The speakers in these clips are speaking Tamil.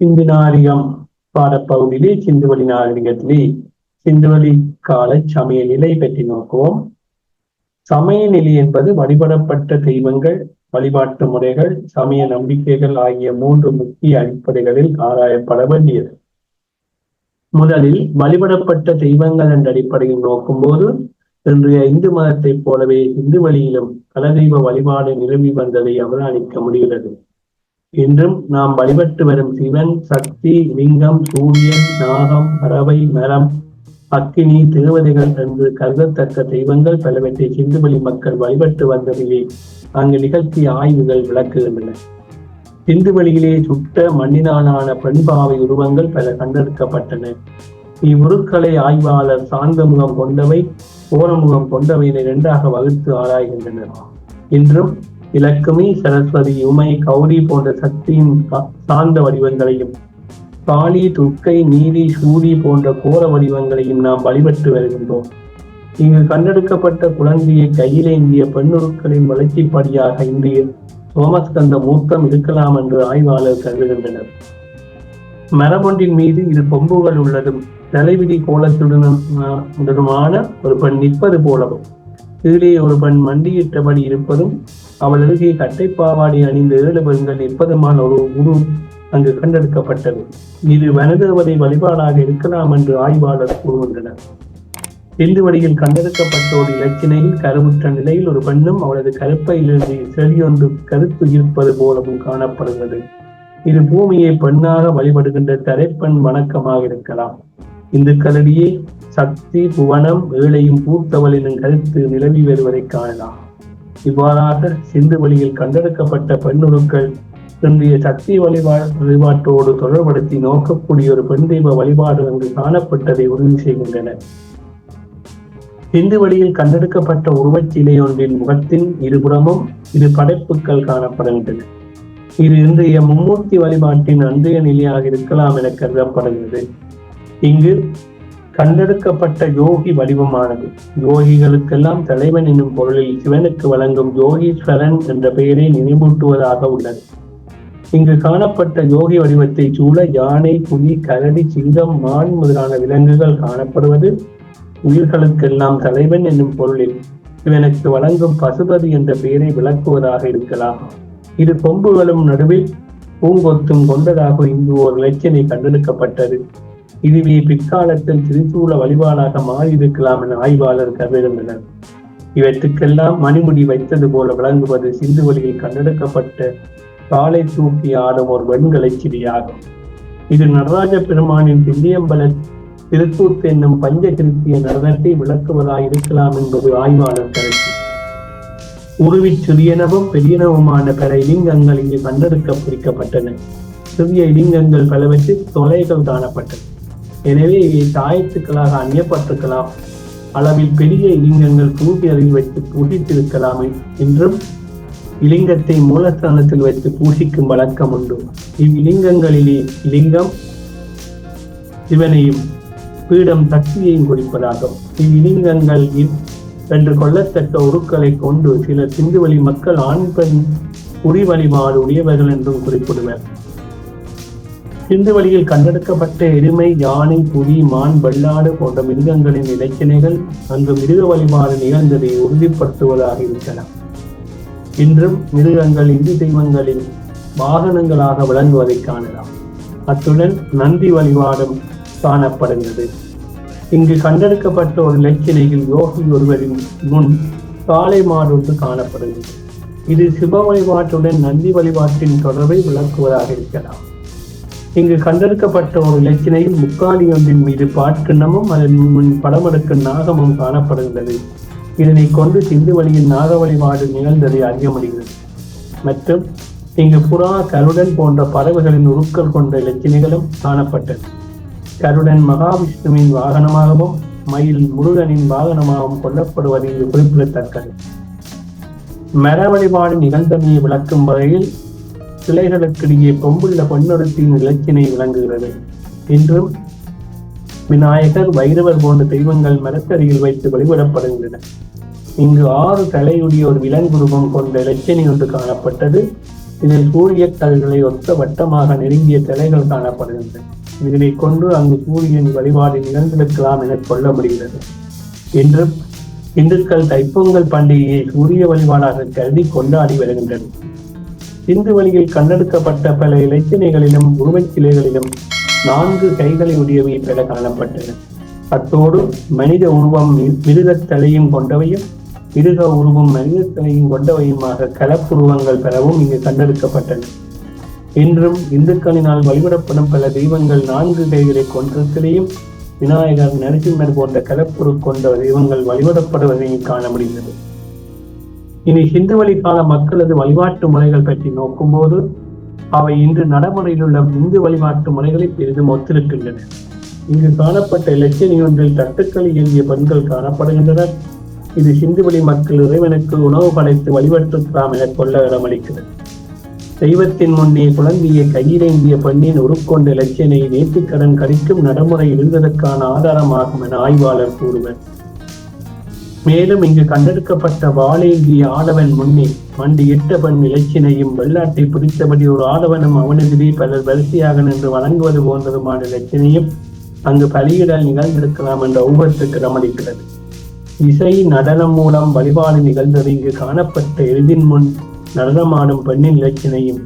சிந்து நாரியம் பாடப்பகுதியிலே சிந்துவெளி நாகரிகத்திலே சிந்துவெளி கால சமய நிலை பற்றி நோக்குவோம். சமய நிலை என்பது வழிபடப்பட்ட தெய்வங்கள் வழிபாட்டு முறைகள் சமய நம்பிக்கைகள் ஆகிய மூன்று முக்கிய அடிப்படைகளில் ஆராயப்பட வேண்டியது. முதலில் வழிபடப்பட்ட தெய்வங்கள் என்ற அடிப்படையில் நோக்கும்போது இன்றைய இந்து மதத்தைப் போலவே இந்து வழியிலும் கலதெய்வ வழிபாடு நிலவி வந்ததை அவதானிக்க முடிகிறது. இன்றும் நாம் வழிபட்டு வரும் சிவன் சக்தி லிங்கம் சூரியன் நாகம் பறவை மரம் அக்கினி தேவதைகள் என்று கருதத்தக்க தெய்வங்கள் பலவற்றை சிந்துவெளி மக்கள் வழிபட்டு வந்ததையே அங்கு நிகழ்த்திய ஆய்வுகள் விளக்குகின்றன. சிந்துவெளியிலே சுட்ட மண்ணினாலான பெண்பாவை உருவங்கள் பல கண்டெடுக்கப்பட்டன. இவ்வுருக்களை ஆய்வாளர் சார்ந்த முகம் கொண்டவை ஓரமுகம் கொண்டவை என இரண்டாக வகுத்து ஆராய்கின்றனர். இன்றும் இலக்குமி சரஸ்வதி உமை கௌரி போன்ற சக்தியின் சார்ந்த வடிவங்களையும் காளி துர்க்கை நீதி சூரி போன்ற கோர வடிவங்களையும் நாம் வழிபட்டு வருகின்றோம். இங்கு கண்டெடுக்கப்பட்ட குழந்தையை கையிலேந்திய பெண்ணுருக்களின் வளர்ச்சிப்படியாக இந்திய சோமஸ்கந்த மூர்த்தம் இருக்கலாம் என்று ஆய்வாளர் கருதுகின்றனர். மரபொன்றின் மீது இரு கொம்புகள் உள்ளதும் தலைவிதி கோலத்துடனுமான ஒரு பெண் நிற்பது போலவும் கீழே ஒரு பெண் மண்டியிட்டபடி இருப்பதும் அவள் அருகே கட்டைப்பாவாடை அணிந்த ஏழு பெண்கள் நிற்பதுமான ஒரு உரு அங்கு கண்டெடுக்கப்பட்டது. இது வனதேவதை வழிபாடாக இருக்கலாம் என்று ஆய்வாளர் கூறுகின்றனர். இந்து வழியில் கண்டெடுக்கப்பட்ட ஒரு இலக்கினையில் கருவுற்ற நிலையில் ஒரு பெண்ணும் அவளது கருப்பையிலிருந்து செடியொன்று கருத்து இருப்பது போலவும் காணப்படுகிறது. இது பூமியை பெண்ணாக வழிபடுகின்ற தரைப்பெண் வணக்கமாக இருக்கலாம். இந்துக்களிடையே சக்தி புவனம் ஏழையும் பூர்த்தவள் எனும் கருத்து நிலவி வருவதை காணலாம். இவ்வாறாக சிந்து வழியில் கண்டெடுக்கப்பட்ட பெண்ணுருக்கள் இன்றைய சக்தி வழிபா வழிபாட்டோடு தொடர்படுத்தி நோக்கக்கூடிய ஒரு பெண் தெய்வ வழிபாடு அங்கு காணப்பட்டதை உறுதி செய்கின்றன இந்து வழியில் கண்டெடுக்கப்பட்ட உருவச்சிலை ஒன்றின் முகத்தின் இருபுறமும் இரு படைப்புகள் காணப்படுகின்றன. இது இன்றைய மும்மூர்த்தி வழிபாட்டின் அன்றைய நிலையாக இருக்கலாம் என கருதப்படுகிறது. இங்கு கண்டெடுக்கப்பட்ட யோகி வடிவமானது. யோகிகளுக்கெல்லாம் தலைவன் என்னும் பொருளில் சிவனுக்கு வழங்கும் யோகீஸ்வரன் என்ற பெயரை நினைவூட்டுவதாக உள்ளது. இங்கு காணப்பட்ட யோகி வடிவத்தை சூழ யானை புலி கரடி சிங்கம் மான் முதலான விலங்குகள் காணப்படுவது உயிர்களுக்கெல்லாம் தலைவன் என்னும் பொருளில் இவனுக்கு வழங்கும் பசுபதி என்ற பெயரை விளக்குவதாக இருக்கலாம். இரு கொம்புகளும் நடுவில் பூங்கொத்தும் கொண்டதாக இங்கு ஒரு இலச்சினை கண்டெடுக்கப்பட்டது. இதுவே பிற்காலத்தில் திரிசூல வழிபாடாக மாறியிருக்கலாம் என ஆய்வாளர் கருதுகின்றனர். இவற்றுக்கெல்லாம் மணிமுடி வைத்தது போல விளங்குவது சிந்து வழியில் கண்டெடுக்கப்பட்ட காலை தூக்கி ஆடும் ஒரு வெண்கலை சிறியாகும். இது நடராஜ பெருமானின் தில்லியம்பல திருக்கூத்து என்னும் பஞ்ச கிருத்திய நடனத்தை விளக்குவதாய் இருக்கலாம் என்பது ஆய்வாளர் கருத்து. உருவிச் சிறியனவும் பெரியனவுமான பல இலிங்கங்கள் இங்கு கண்டெடுக்க பிரிக்கப்பட்டன. சிறிய இலிங்கங்கள் பலவற்றில் தொலைகள் காணப்பட்டன. எனவே இவை தாயத்துக்களாக அந்நியப்பட்டிருக்கலாம் அளவில் பெரிய இலிங்கங்கள் பூட்டி அருகில் வைத்து பூட்டித்திருக்கலாம் என்றும் இலிங்கத்தை மூலஸ்தானத்தில் வைத்து பூசிக்கும் வழக்கம் உண்டு. இவ்விலிங்கங்களிலே லிங்கம் சிவனையும் பீடம் சக்தியையும் குறிப்பதாகும். இவ்விலிங்கங்கள் என்று கொள்ளத்தக்க உருக்களை கொண்டு சில சிந்துவெளி மக்கள் ஆண் பெண் உரி வழிபாடு உடையவர்கள் என்றும் குறிப்பிடுவர். இந்து வழியில் கண்டெடுக்கப்பட்ட எருமை யானை புலி மான் வெள்ளாடு போன்ற மிருகங்களின் இலச்சினைகள் அங்கு மிருக வழிபாடு நிகழ்ந்ததை உறுதிப்படுத்துவதாக இருக்கலாம் இன்றும் மிருகங்கள் இந்து தெய்வங்களின் வாகனங்களாக விளங்குவதை காணலாம். அத்துடன் நந்தி வழிபாடும் காணப்படுகிறது. இங்கு கண்டெடுக்கப்பட்ட ஒரு இலச்சினையில் யோகி ஒருவரின் முன் காளை மாடு ஒன்று காணப்படுகிறது. இது சிவ வழிபாட்டுடன் நந்தி வழிபாட்டின் தொடர்பை விளக்குவதாக இருக்கலாம். இங்கு கண்டெடுக்கப்பட்ட ஒரு இலக்கினையில் முக்காலி ஒன்றின் மீது பாட்கிண்ணமும் அதன் முன் படமெடுக்கும் நாகமும் காணப்படுகின்றது. இதனை கொண்டு சிந்து வழியில் நாக வழிபாடு நிகழ்ந்ததை அறிய முடிகிறது. மற்றும் இங்கு புறா கருடன் போன்ற பறவைகளின் உருக்கள் கொண்ட இலக்கினைகளும் காணப்பட்டது. கருடன் மகாவிஷ்ணுவின் வாகனமாகவும் மயில் முருகனின் வாகனமாகவும் கொல்லப்படுவது இங்கு குறிப்பிடத்தக்கது. மர வழிபாடு நிகழ்ந்தமையை விளக்கும் வகையில் சிலைகளுக்கிடையே கொம்புள்ள பொன்னொருத்தின் இலக்கினை விளங்குகிறது. இன்றும் விநாயகர் வைரவர் போன்ற தெய்வங்கள் மரத்தடியில் வைத்து வழிபடப்படுகின்றன. இங்கு ஆறு தலையுடைய ஒரு விலங்குருவம் கொண்ட இலச்சினை ஒன்று காணப்பட்டது. இதில் சூரிய கல்களை ஒத்த வட்டமாக நெருங்கிய தலைகள் காணப்படுகின்றன. இதனை கொண்டு அங்கு சூரியன் வழிபாடு நிகழ்ந்திருக்கலாம் என சொல்ல முடிகிறது. என்றும் இந்துக்கள் தைப்பொங்கல் பண்டிகையை சூரிய வழிபாடாக கருதி கொண்டாடி வருகின்றனர். சிந்து வழியில் கண்டெடுக்கப்பட்ட பல இலச்சினைகளிலும் உருவச் சிலைகளிலும் நான்கு கைகளை உடையவை பெற காணப்பட்டன. அத்தோடு மனித உருவம் மிருகத் தலையும் கொண்டவையும் மிருக உருவம் மனித தலையும் கொண்டவையுமாக கலப்புருவங்கள் பெறவும் இங்கு கண்டெடுக்கப்பட்டன இன்றும் இந்துக்களினால் வழிபடப்படும் பல தெய்வங்கள் நான்கு கைகளை கொன்றத்திலேயும் விநாயகர் நரசிம்மர் போன்ற கலப்புரு கொண்ட தெய்வங்கள் வழிபடப்படுவதையும் காண முடிகிறது. இனி சிந்துவெளி கால மக்களது வழிபாட்டு முறைகள் பற்றி நோக்கும்போது அவை இன்று நடைமுறையில் உள்ள இந்து வழிபாட்டு முறைகளை பெரிதும் ஒத்திருக்கின்றன. இங்கு காணப்பட்ட இலட்சணி ஒன்றில் தட்டுக்கள் இயங்கிய பெண்கள் காணப்படுகின்றனர். இது வழி மக்கள் இறைவனுக்கு உணவு படைத்து வழிபட்டுக்கலாம் என கொள்ள இடமளிக்கிறது. தெய்வத்தின் முன்னே குழந்தையை கையிலேந்திய பெண்ணின் உருக்கொண்ட இலட்சியனை நேர்த்திக்கடன் கடிக்கும் நடைமுறை இருந்ததற்கான ஆதாரமாகும் என ஆய்வாளர் கூறுவர். மேலும் இங்கு கண்டெடுக்கப்பட்ட வாழேந்திய ஆடவன் முன்னே மண்டி இட்ட பெண் இலச்சினையும் வெள்ளாட்டை பிடித்தபடி ஒரு ஆடவனும் அவனெதிரே பலர் வரிசையாக நின்று வணங்குவது போன்றதுமான இலச்சினையும் அங்கு பலியிடல் நிகழ்ந்திருக்கலாம் என்ற ஊகத்துக்கு ரமணிக்கிறது. இசை நடனம் மூலம் வழிபாடு நிகழ்ந்தது. இங்கு காணப்பட்ட எளிதின் முன் நடனமாடும் பெண்ணின் இலச்சினையும்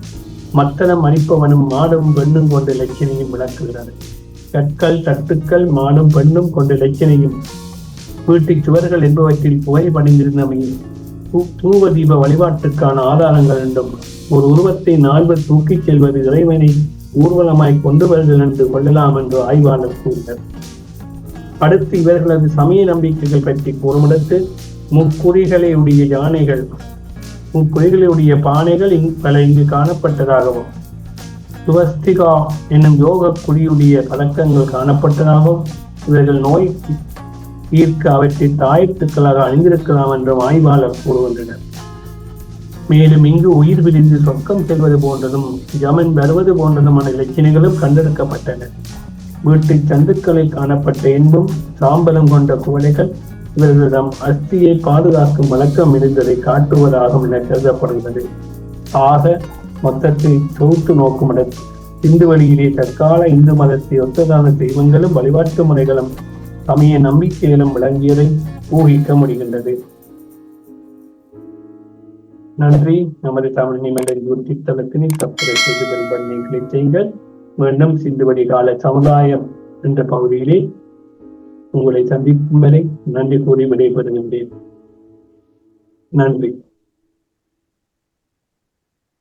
மத்தனம் அளிப்பவனும் மாடும் பெண்ணும் கொண்ட இலச்சினையும் விளக்குகிறது. கற்கள் தட்டுக்கள் மாடும் பெண்ணும் கொண்ட இலச்சினையும் வீட்டுச் சுவர்கள் என்பவற்றில் புகை பணிந்திருந்தமையும் தூவ தீப வழிபாட்டுக்கான ஆதாரங்கள் என்றும் ஒரு உருவத்தை நால்வர் தூக்கிச் செல்வது இறைவனை ஊர்வலமாய் கொண்டு வருதல் என்று கொள்ளலாம் என்று ஆய்வாளர் கூறினர். அடுத்து இவர்களது சமய நம்பிக்கைகள் பற்றி கூறுமிடத்து முக்குறிகளையுடைய யானைகள் முக்குறிகளுடைய பானைகள் பல இங்கு காணப்பட்டதாகவும் சுவஸ்திகா என்னும் யோக குறியுடைய பழக்கங்கள் காணப்பட்டதாகவும் இவர்கள் நோய் தீர்க்க அவற்றை தாயத்துக்களாக அணிந்திருக்கலாம் என்றும் ஆய்வாளர் கூறுகின்றனர். மேலும் இங்கு உயிர் பிரிந்து சொர்க்கம் செல்வது போன்றதும் ஜமன் வருவது போன்றதுமான இலக்கியங்களும் கண்டெடுக்கப்பட்டன. வீட்டு சந்துக்களில் காணப்பட்ட இன்பம் சாம்பலம் கொண்ட குவளைகள் இவர்களிடம் அஸ்தியை பாதுகாக்கும் வழக்கம் இருந்ததை காட்டுவதாகும் என கருதப்படுகிறது. ஆக மொத்தத்தை தொகுத்து நோக்கும் இந்து வழியிலே தற்கால இந்து மதத்தை ஒத்ததான தெய்வங்களும் வழிபாட்டு முறைகளும் சமய நம்பிக்கையிலும் விளங்கியதை ஊகிக்க முடிகின்றது. நன்றி. நமது தமிழ் நிமிடம் யூடியூப் தளத்தினை சப்ஸ்கிரைப் செய்து பெல் பட்டனை கிளிக் செய்யுங்கள். மீண்டும் சிந்துவடி கால சமுதாயம் என்ற பகுதியிலே உங்களை சந்திக்கும் வரை நன்றி கூறி விடைபெறுகின்றேன். நன்றி.